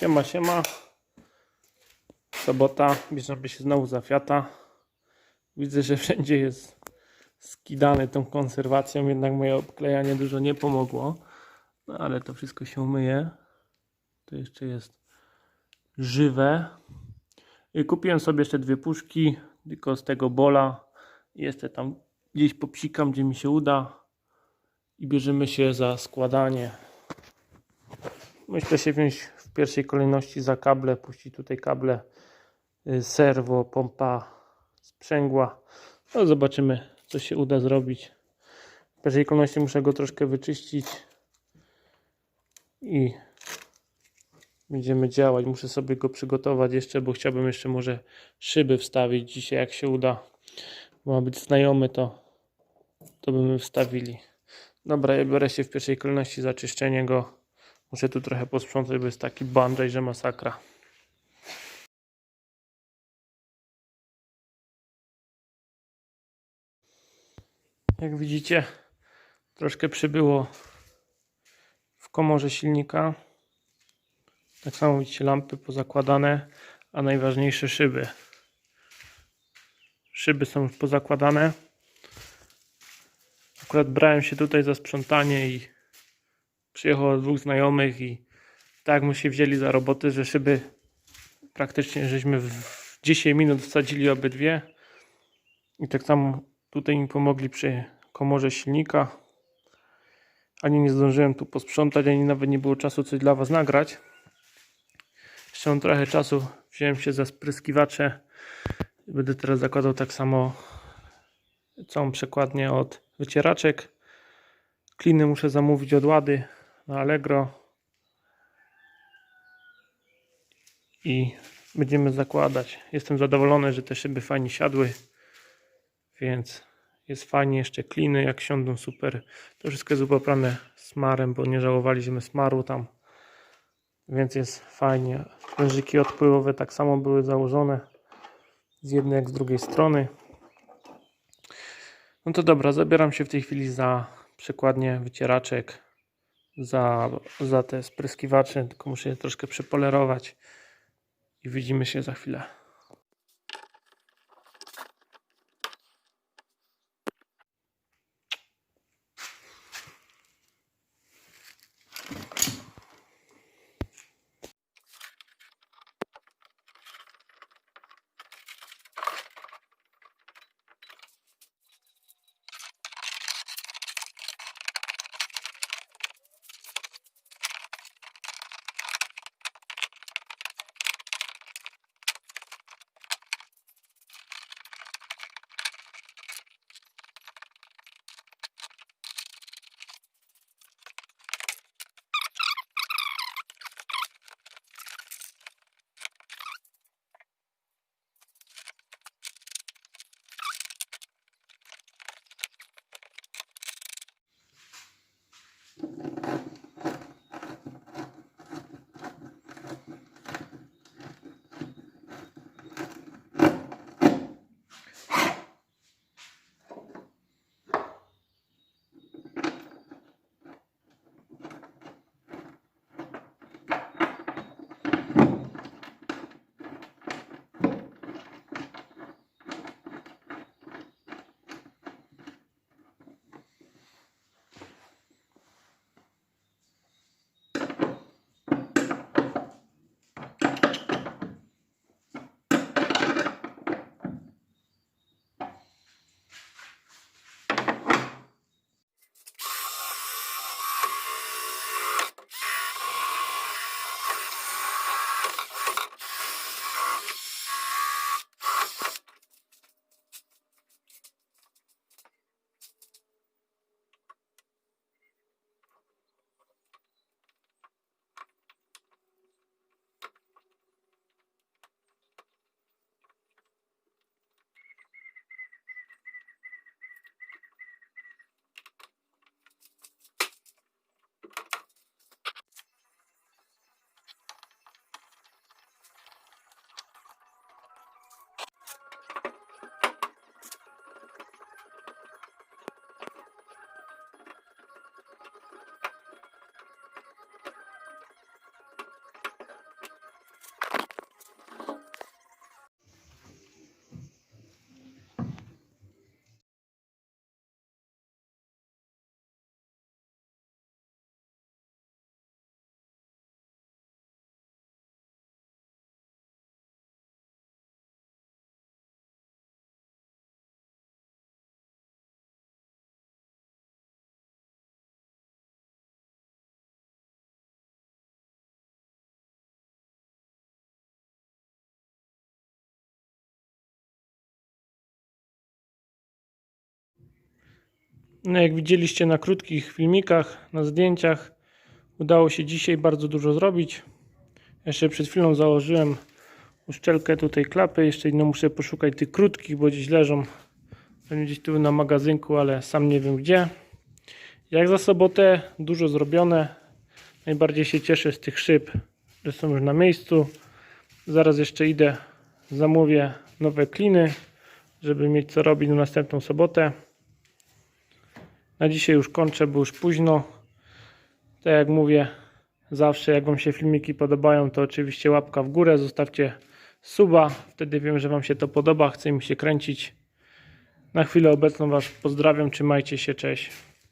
Siema, siema. Sobota, bierzemy się znowu za Fiata. Widzę, że wszędzie jest skidany tą konserwacją, jednak moje obklejanie dużo nie pomogło. No ale to wszystko się umyje. To jeszcze jest żywe. I kupiłem sobie jeszcze dwie puszki, tylko z tego bola. Jeszcze tam gdzieś popsikam, gdzie mi się uda. I bierzemy się za składanie. Myślę się wziąć w pierwszej kolejności za kable, puścić tutaj kable y, serwo, pompa, sprzęgła. No zobaczymy, co się uda zrobić. W pierwszej kolejności muszę go troszkę wyczyścić i będziemy działać. Muszę sobie go przygotować jeszcze, bo chciałbym jeszcze może szyby wstawić dzisiaj, jak się uda. Ma być znajomy, to, to byśmy wstawili. Dobra, ja biorę się w pierwszej kolejności za czyszczenie go. Muszę tu trochę posprzątać, bo jest taki bandzaj, że masakra. Jak widzicie, troszkę przybyło w komorze silnika. Tak samo widzicie lampy pozakładane, a najważniejsze szyby. Szyby są już pozakładane. Akurat brałem się tutaj za sprzątanie i przyjechało dwóch znajomych i tak mu się wzięli za roboty, że szyby praktycznie żeśmy w 10 minut wsadzili obydwie. I tak samo tutaj mi pomogli przy komorze silnika. Ani nie zdążyłem tu posprzątać, ani nawet nie było czasu coś dla Was nagrać. Jeszcze mam trochę czasu. Wziąłem się za spryskiwacze. Będę teraz zakładał tak samo całą przekładnię od wycieraczek. Kliny muszę zamówić od Łady na Allegro. I będziemy zakładać. Jestem zadowolony, że te szyby fajnie siadły. Więc jest fajnie. Jeszcze kliny jak siądą super. To wszystko jest poprane smarem, bo nie żałowaliśmy smaru tam. Więc jest fajnie. Wężyki odpływowe tak samo były założone. Z jednej jak z drugiej strony. No to dobra, zabieram się w tej chwili za przekładnię wycieraczek, za, za te spryskiwacze, tylko muszę je troszkę przepolerować i widzimy się za chwilę. No jak widzieliście na krótkich filmikach, na zdjęciach, udało się dzisiaj bardzo dużo zrobić. Jeszcze przed chwilą założyłem uszczelkę tutaj klapy. Jeszcze no muszę poszukać tych krótkich, bo gdzieś leżą. Pewnie gdzieś tu na magazynku, ale sam nie wiem gdzie. Jak za sobotę dużo zrobione. Najbardziej się cieszę z tych szyb, że są już na miejscu. Zaraz jeszcze idę, zamówię nowe kliny, żeby mieć co robić na następną sobotę. Na dzisiaj już kończę, bo już późno. Tak jak mówię, zawsze jak Wam się filmiki podobają, to oczywiście łapka w górę, zostawcie suba. Wtedy wiem, że Wam się to podoba, chce mi się kręcić. Na chwilę obecną Was pozdrawiam, trzymajcie się, cześć.